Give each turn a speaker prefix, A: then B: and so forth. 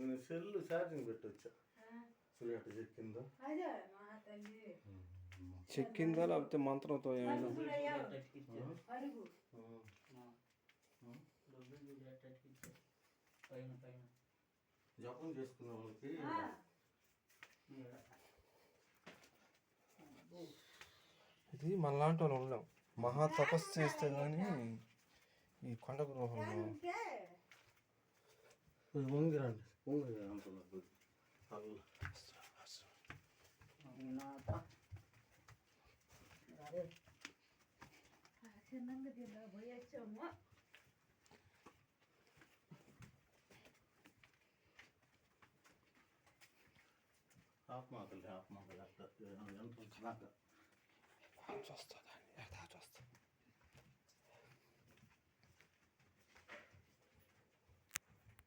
A: నేను cell charging పెట్టొచ్చా. అట్ట చెక్కిందో?
B: అదే మా తల్లి.
C: చెక్కిందా లేకపోతే మంత్రంతో ఏమైనా?
A: జపం చేసుకునే వాళ్ళకి
C: ఇది మనలాంటి వాళ్ళు ఉండలేం. మహా తపస్సు చేస్తే కానీ ఈ కొండ గృహంలో
B: ఉంటే.
A: కొంచెం వంగిరండి వంగి అంటున్నారు అల్లా
D: అదే
B: ఆ చిన్నంగా దీనిలో పోయొచ్చాము
A: ఆత్మాకలి ఆత్మాకలి అట్ట ఎంత వచ్చినాక
C: చూస్తుందండి చూస్తా